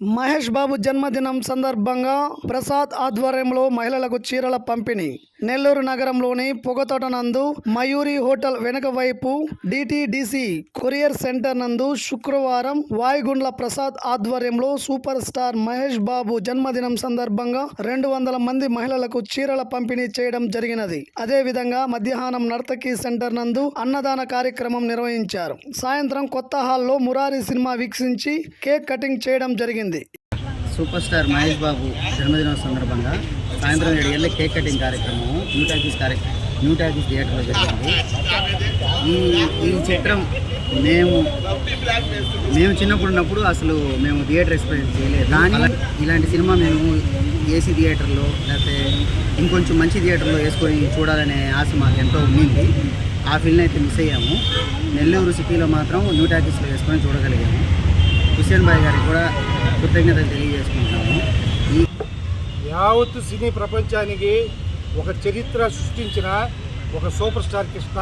మహేష్ బాబు జన్మదినం సందర్భంగా ప్రసాద్ ఆధ్వర్యంలో మహిళలకు చీరల పంపిణీ. నెల్లూరు నగరంలోని పొగతోట నందు మయూరి హోటల్ వెనుక వైపు డిటిడిసి కొరియర్ సెంటర్ నందు శుక్రవారం వాయుగుండ్ల ప్రసాద్ ఆధ్వర్యంలో సూపర్ స్టార్ మహేష్ బాబు జన్మదినం సందర్భంగా రెండు వందల మంది మహిళలకు చీరల పంపిణీ చేయడం జరిగినది. అదేవిధంగా మధ్యాహ్నం నర్తకి సెంటర్ నందు అన్నదాన కార్యక్రమం నిర్వహించారు. సాయంత్రం కొత్త హాల్లో మురారి సినిమా వీక్షించి కేక్ కటింగ్ చేయడం జరిగింది. సూపర్ స్టార్ మహేష్ బాబు జన్మదినం సందర్భంగా సాయంత్రం ఏడు ఏళ్ళ కేక్ కటింగ్ కార్యక్రమం న్యూ టాకీస్ కార్యక్రమం న్యూ టాకీస్ థియేటర్లో జరిగింది. ఈ ఈ చిత్రం మేము మేము చిన్నప్పుడు ఉన్నప్పుడు అసలు మేము థియేటర్ ఎక్స్పీరియన్స్ చేయలేదు. దాని ఇలాంటి సినిమా మేము ఏసీ థియేటర్లో లేకపోతే ఇంకొంచెం మంచి థియేటర్లో వేసుకొని చూడాలనే ఆశ మాకు ఎంతో ఉండింది. ఆ ఫీల్ని అయితే మిస్ అయ్యాము. నెల్లూరు సిటీలో మాత్రం న్యూ టాకీస్లో వేసుకొని చూడగలిగాము. హుసేన్ భాయ్ గారికి కూడా కృతజ్ఞతలు తెలియజేసుకుంటున్నాము. ఈ సినీ ప్రపంచానికి ఒక చరిత్ర సృష్టించిన ఒక సూపర్ స్టార్ కృష్ణ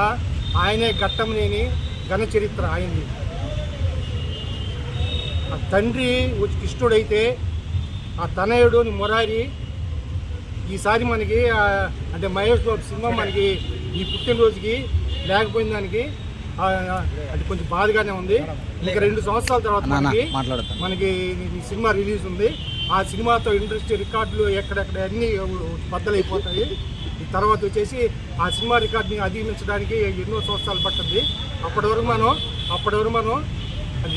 ఆయనే ఘట్టంనేని ఘన చరిత్ర ఆయనది. ఆ తండ్రి వచ్చి కృష్ణుడైతే ఆ తనయుడు మురారి ఈసారి మనకి అంటే మహేష్ బాబు సినిమా మనకి ఈ పుట్టినరోజుకి లేకపోయిన దానికి అది కొంచెం బాధగానే ఉంది. ఇంకా రెండు సంవత్సరాల తర్వాత మనకి మనకి ఈ సినిమా రిలీజ్ ఉంది. ఆ సినిమాతో ఇండస్ట్రీ రికార్డులు ఎక్కడెక్కడ అన్నీ బద్దలైపోతాయి. ఈ తర్వాత వచ్చేసి ఆ సినిమా రికార్డుని అధిగమించడానికి ఎన్నో సంవత్సరాలు పట్టుద్ది అప్పటి వరకు మనం అప్పటి వరకు మనం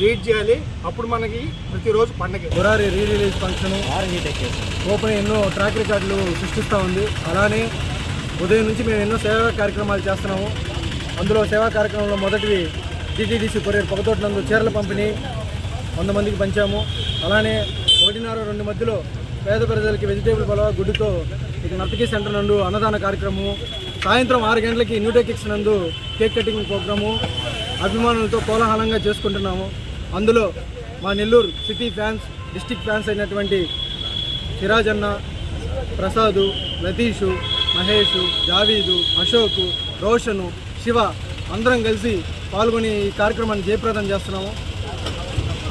వెయిట్ చేయాలి. అప్పుడు మనకి ప్రతిరోజు పండగ. Murari re release function open ఎన్నో ట్రాక్ రికార్డులు సృష్టిస్తూ ఉంది. అలానే ఉదయం నుంచి మేము ఎన్నో సేవా కార్యక్రమాలు చేస్తున్నాము. అందులో సేవా కార్యక్రమంలో మొదటివి టీటీడీసీ కొరియర్ పొగతోటి నందు చీరల పంపిణీ. వంద మందికి పంచాము. అలానే ఒకటిన్నర రెండు మధ్యలో పేద ప్రజలకి వెజిటేబుల్ పలవ గుడ్డుతో ఇక నర్తకి సెంటర్ నందు అన్నదాన కార్యక్రమము. సాయంత్రం ఆరు గంటలకి న్యూటెకిక్స్ నందు కేక్ కటింగ్ ప్రోగ్రాము. అభిమానులతో కోలాహలంగా చేసుకుంటున్నాము. అందులో మా Nellore city fans district fans అయినటువంటి సిరాజ్ అన్న ప్రసాదు లతీషు మహేషు జావీదు అశోకు రోషను శివ అందరం కలిసి పాల్గొని ఈ కార్యక్రమాన్ని జయప్రదం చేస్తున్నాము.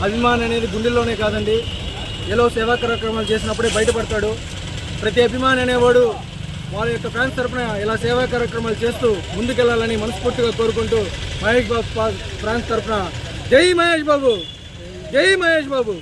అభిమానం అనేది గుండెల్లోనే కాదండి. ఏదో సేవా కార్యక్రమాలు చేసినప్పుడే బయటపడతాడు. ప్రతి అభిమాని అనేవాడు వాళ్ళ యొక్క ఫ్యాన్స్ తరపున ఇలా సేవా కార్యక్రమాలు చేస్తూ ముందుకెళ్ళాలని మనస్ఫూర్తిగా కోరుకుంటూ మహేష్ బాబు ఫ్యాన్స్ తరపున జై మహేష్ బాబు. జై మహేష్ బాబు.